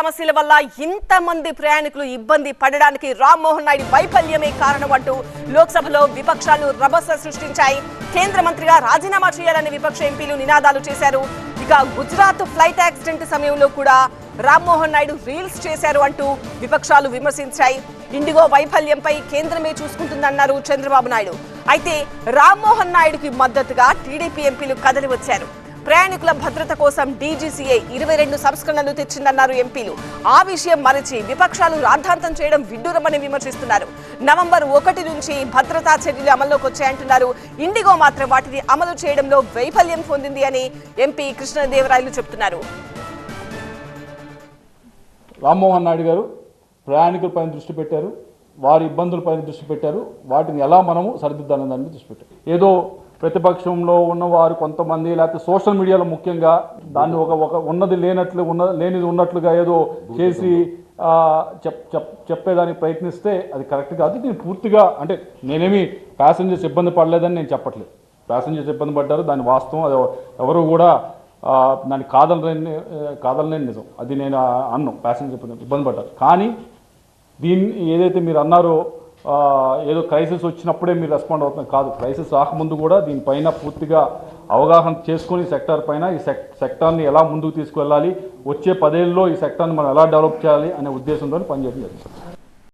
సమస్యల వల్ల ఇంతమంది ప్రయాణికులు ఇబ్బంది పడడానికి రామ్మోహన్ నాయుడు వైఫల్యమే కారణం అంటూ లోక్సభలో విపక్షాలు రభస సృష్టించాయి. కేంద్ర మంత్రిగా రాజీనామా చేయాలని విపక్ష ఎంపీలు నినాదాలు చేశారు. ఇక గుజరాత్ ఫ్లైట్ యాక్సిడెంట్ సమయంలో కూడా రామ్మోహన్ నాయుడు రీల్స్ చేశారు అంటూ విపక్షాలు విమర్శించాయి. ఇండిగో వైఫల్యంపై కేంద్రమే చూసుకుంటుందన్నారు చంద్రబాబు నాయుడు. అయితే రామ్మోహన్ నాయుడుకి మద్దతుగా టీడీపీ ఎంపీలు కదలి వచ్చారు. ప్రయాణికుల భద్రత కోసం డీజీసీఏ ఇరవై రెండు సంస్కరణలు తెచ్చిందన్నారు ఎంపీలు. ఆ విషయం మరచి విపక్షాలు రాద్ధాంతం చేయడం విడ్డూరమని విమర్శిస్తున్నారు. నవంబర్ ఒకటి నుంచి భద్రతా చర్యలు అమల్లోకి వచ్చాయంటున్నారు ఇండిగో మాత్రం వాటిని అమలు చేయడంలో వైఫల్యం పొందింది అని ఎంపీ కృష్ణదేవరాయలు చెబుతున్నారు రామ్మోహన్ నాయుడు గారు ప్రయాణికులపై దృష్టి పెట్టారు. వారి ఇబ్బందులపైన దృష్టి పెట్టారు. వాటిని ఎలా మనము సరిదిద్దాలని దాని దృష్టి పెట్టారు. ఏదో ప్రతిపక్షంలో ఉన్నవారు కొంతమంది లేకపోతే సోషల్ మీడియాలో ముఖ్యంగా దాన్ని ఒక ఒక ఉన్నది లేనట్లు ఉన్న లేనిది ఉన్నట్లుగా ఏదో చేసి చెప్ చెప్పేదానికి ప్రయత్నిస్తే అది కరెక్ట్ కాదు. నేను పూర్తిగా అంటే నేనేమి ప్యాసింజర్స్ ఇబ్బంది పడలేదని నేను చెప్పట్లేదు. ప్యాసింజర్స్ ఇబ్బంది పడ్డారు. దాని వాస్తవం అది ఎవరు కూడా దాన్ని కాదలని కాదలలేని నిజం. అది నేను అన్ను. ప్యాసింజర్ ఇబ్బంది ఇబ్బంది పడ్డారు. కానీ దీన్ని ఏదైతే మీరు అన్నారో ఏదో క్రైసిస్ వచ్చినప్పుడే మీరు రెస్పాండ్ అవుతుంది కాదు క్రైసిస్ రాకముందు కూడా దీనిపైన పూర్తిగా అవగాహన చేసుకొని సెక్టార్ పైన ఈ సెక్ సెక్టార్ని ఎలా ముందుకు తీసుకువెళ్ళాలి వచ్చే పదేళ్ళలో ఈ సెక్టార్ని మనం ఎలా డెవలప్ చేయాలి అనే ఉద్దేశంతో పనిచేయడం జరిగింది.